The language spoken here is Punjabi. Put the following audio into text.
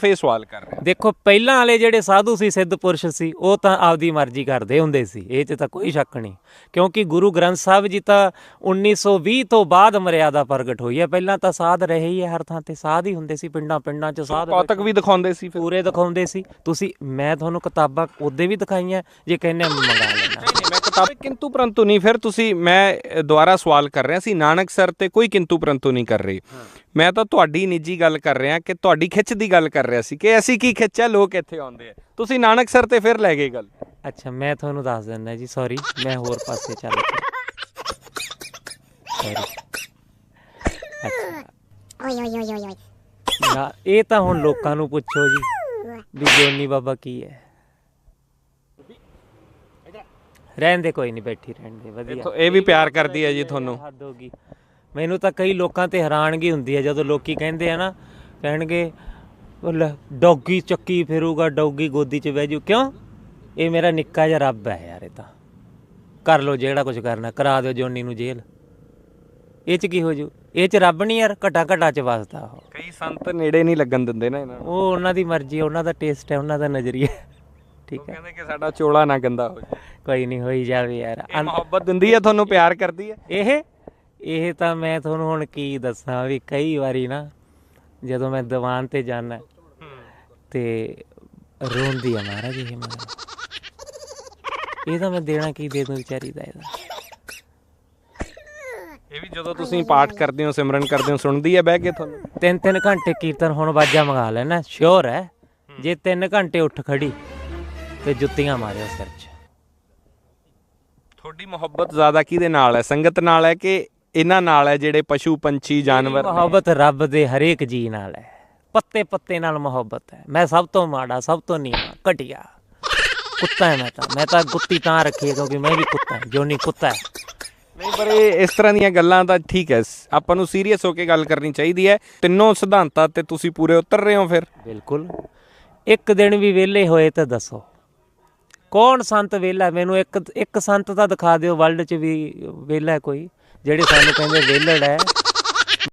ਫੇਰ ਸਵਾਲ ਕਰ ਰਿਹਾ। ਦੇਖੋ ਪਹਿਲਾਂ ਵਾਲੇ ਜਿਹੜੇ ਸਾਧੂ ਸੀ ਸਿੱਧ ਪੁਰਸ਼ ਸੀ ਉਹ ਤਾਂ ਆਪਦੀ ਮਰਜ਼ੀ ਕਰਦੇ ਹੁੰਦੇ ਸੀ। ਇਹ 'ਚ ਤਾਂ ਕੋਈ ਸ਼ੱਕ ਨਹੀਂ। ਕਿਉਂਕਿ ਗੁਰੂ ਗ੍ਰੰਥ ਸਾਹਿਬ ਜੀ ਤਾਂ 1920 ਤੋਂ ਬਾਅਦ ਮਰਿਆਦਾ ਪ੍ਰਗਟ ਹੋਈ ਹੈ। ਪਹਿਲਾਂ ਤਾਂ ਸਾਧ ਰਹੇ ਹੀ ਹੈ ਹਰ ਥਾਂ ਤੇ ਸਾਧ ਹੀ ਹੁੰਦੇ ਸੀ ਪਿੰਡਾਂ ਪਿੰਡਾਂ 'ਚ ਸਾਧ ਕੌਤਕ ਵੀ ਦਿਖਾਉਂਦੇ ਸੀ ਫਿਰ। ਪੂਰੇ ਦਿਖਾਉਂਦੇ ਸੀ। ਤੁਸੀਂ ਮੈਂ ਤੁਹਾਨੂੰ ਕਿਤਾਬਾਂ ਉਹਦੇ ਵੀ ਦਿਖਾਈਆਂ ਜੇ ਕਹਿੰਦੇ ਮੰਗਾ ਲੈਣਾ ਕਿਤਾਬ ਕਿੰਤੂ ਪਰੰਤੂ ਨਹੀਂ ਫਿਰ ਤੁਸੀਂ ਮੈਂ ਦੁਬਾਰਾ ਸਵਾਲ ਕਰ ਰਿਹਾ ਸੀ ਨਾਨਕ ਸਰ ਤੇ ਕੋਈ ਕਿੰਤੂ ਪਰੰਤੂ ਨਹੀਂ ਕਰ ਰਹੀ। ਮੈਂ ਤਾਂ ਤੁਹਾਡੀ ਨਿੱਜੀ ਗੱਲ ਕਰ ਰਿਹਾ ਕਿ ਤੁਹਾਡੀ ਖਿੱਚ ਦੀ ਗੱਲ ਕਰ ਰਿਹਾ ਸੀ ਕਿ ਐਸੀ ਕੀ ਖਿੱਚ ਹੈ ਲੋਕ ਇੱਥੇ ਆਉਂਦੇ ਆ। ਤੁਸੀਂ ਨਾਨਕ ਸਰ ਤੇ ਫਿਰ ਲੈ ਗਏ ਗੱਲ। ਅੱਛਾ ਮੈਂ ਤੁਹਾਨੂੰ ਦੱਸ ਦਿੰਦਾ ਜੀ ਸੌਰੀ ਮੈਂ ਹੋਰ ਪਾਸੇ ਚੱਲ ਗਿਆ oi, oi, oi. ਨਾ ਇਹ ਤਾਂ ਹੁਣ ਲੋਕਾਂ ਨੂੰ ਪੁੱਛੋ ਜੀ ਵੀ ਜੋਨੀ ਬਾਬਾ ਕੀ ਹੈ। ਰਹਿਣ ਦੇ ਕੋਈ ਨਹੀਂ ਬੈਠੀ ਰਹਿਣ ਦੇ ਵਧੀਆ। ਇੱਥੋਂ ਇਹ ਵੀ ਪਿਆਰ ਕਰਦੀ ਹੈ ਜੀ ਤੁਹਾਨੂੰ। ਹੱਦ ਹੋ ਗਈ। ਮੈਨੂੰ ਤਾਂ ਕਈ ਲੋਕਾਂ ਤੇ ਹੈਰਾਨਗੀ ਹੁੰਦੀ ਹੈ ਜਦੋਂ ਲੋਕੀ ਕਹਿੰਦੇ ਆ ਨਾ ਕਹਿਣਗੇ ਡੌਗੀ ਚੱਕੀ ਫਿਰੂਗਾ ਡੌਗੀ ਗੋਦੀ 'ਚ ਬਹਿ ਜੂ। ਕਿਉਂ? ਇਹ ਮੇਰਾ ਨਿੱਕਾ ਜਿਹਾ ਰੱਬ ਹੈ ਯਾਰ ਇਹ ਤਾਂ। ਕਰ ਲੋ ਜਿਹੜਾ ਕੁਝ ਕਰਨਾ ਕਰਾ ਦਿਓ ਜੋਨੀ ਨੂੰ ਜੇਲ੍ਹ। ਇਹ 'ਚ ਕੀ ਹੋ ਜੂ? ਇਹ 'ਚ ਰੱਬ ਨਹੀਂ ਯਾਰ ਘਟਾ ਘਟਾ 'ਚ ਵਸਦਾ ਉਹ। ਕਈ ਸੰਤ ਨੇੜੇ ਨਹੀਂ ਲੱਗਣ ਦਿੰਦੇ ਨਾ ਇਹਨਾਂ ਨੂੰ। ਉਹ ਉਹਨਾਂ ਦੀ ਮਰਜ਼ੀ ਉਹਨਾਂ ਦਾ ਟੇਸਟ ਹੈ ਉਹਨਾਂ ਦਾ ਨਜ਼ਰੀਆ ਠੀਕ ਹੈ। ਕਹਿੰਦੇ ਕਿ ਸਾਡਾ ਚੋਲਾ ਨਾ ਗੰਦਾ ਹੋ ਜਾਏ ਕੋਈ ਨਹੀਂ ਹੋਈ ਜਾਵੇ ਯਾਰ। ਇਹ ਮੁਹੱਬਤ ਦਿੰਦੀ ਹੈ ਤੁਹਾਨੂੰ ਪਿਆਰ ਕਰਦੀ ਹੈ ਇਹ ਇਹ ਤਾਂ ਮੈਂ ਤੁਹਾਨੂੰ ਹੁਣ ਕੀ ਦੱਸਾਂ ਵੀ ਕਈ ਵਾਰੀ ਨਾ ਜਦੋਂ ਮੈਂ ਦੀਵਾਨ ਤੇ ਜਾਣਾ ਤੇ ਰੋਂਦੀ ਆ ਮਹਾਰਾਜ ਇਹ ਮੈਨੂੰ। ਇਹ ਤਾਂ ਮੈਂ ਦੇਣਾ ਕੀ ਦੇ ਦੂੰ ਵਿਚਾਰੀ ਦਾ ਇਹਦਾ। ਇਹ ਵੀ ਜਦੋਂ ਤੁਸੀਂ ਪਾਠ ਕਰਦੇ ਹੋ ਸਿਮਰਨ ਕਰਦੇ ਹੋ ਸੁਣਦੀ ਹੈ ਬਹਿ ਕੇ ਤੁਹਾਨੂੰ? ਤਿੰਨ ਤਿੰਨ ਘੰਟੇ ਕੀਰਤਨ ਹੁਣ ਵਾਜਾ ਮੰਗਾ ਲੈਣਾ ਸ਼ੋਰ ਹੈ। ਜੇ ਤਿੰਨ ਘੰਟੇ ਉੱਠ ਖੜੀ ਤੇ ਜੁੱਤੀਆਂ ਮਾਰਿਓ ਸਿਰ 'ਚ। ਤੁਹਾਡੀ ਮੁਹੱਬਤ ਜ਼ਿਆਦਾ ਕਿਹਦੇ ਨਾਲ ਹੈ? ਸੰਗਤ ਨਾਲ ਹੈ ਕਿ ਇਹਨਾਂ ਨਾਲ ਹੈ ਜਿਹੜੇ ਪਸ਼ੂ ਪੰਛੀ ਜਾਨਵਰ? ਮੁਹੱਬਤ ਰੱਬ ਦੇ ਹਰੇਕ ਜੀ ਨਾਲ ਹੈ। ਪੱਤੇ ਪੱਤੇ ਨਾਲ ਮੁਹੱਬਤ ਹੈ। ਮੈਂ ਸਭ ਤੋਂ ਮਾੜਾ ਸਭ ਤੋਂ ਨੀਵਾਂ ਘਟਿਆ। ਕੁੱਤਾ ਹੈ ਮੈਂ ਤਾਂ। ਮੈਂ ਤਾਂ ਗੁੱਤੀ ਤਾਂ ਰੱਖੀ ਹੈ ਕਿਉਂਕਿ ਮੈਂ ਵੀ ਕੁੱਤਾ ਹਾਂ। ਜੋਨੀ ਕੁੱਤਾ ਹੈ। ਨਹੀਂ ਪਰ ਇਹ ਇਸ ਤਰ੍ਹਾਂ ਦੀਆਂ ਗੱਲਾਂ ਤਾਂ ਠੀਕ ਹੈ। ਆਪਾਂ ਨੂੰ ਸੀਰੀਅਸ ਹੋ ਕੇ ਗੱਲ ਕਰਨੀ ਚਾਹੀਦੀ ਹੈ। ਤਿੰਨੋਂ ਸਿਧਾਂਤਾਂ ਤੇ ਤੁਸੀਂ ਪੂਰੇ ਉਤਰ ਰਹੇ ਹੋ ਫਿਰ। ਬਿਲਕੁਲ। ਇੱਕ ਦਿਨ ਵੀ ਵਿਹਲੇ ਹੋਏ ਤਾਂ ਦੱਸੋ। ਕੌਣ ਸੰਤ ਵਿਹਲਾ? ਮੈਨੂੰ ਇੱਕ ਇੱਕ ਸੰਤ ਤਾਂ ਦਿਖਾ ਦਿਓ ਵਰਲਡ 'ਚ ਵੀ ਵਿਹਲਾ ਕੋਈ, ਜਿਹੜੇ ਸਾਨੂੰ ਕਹਿੰਦੇ ਵਿਹਲੜ ਹੈ।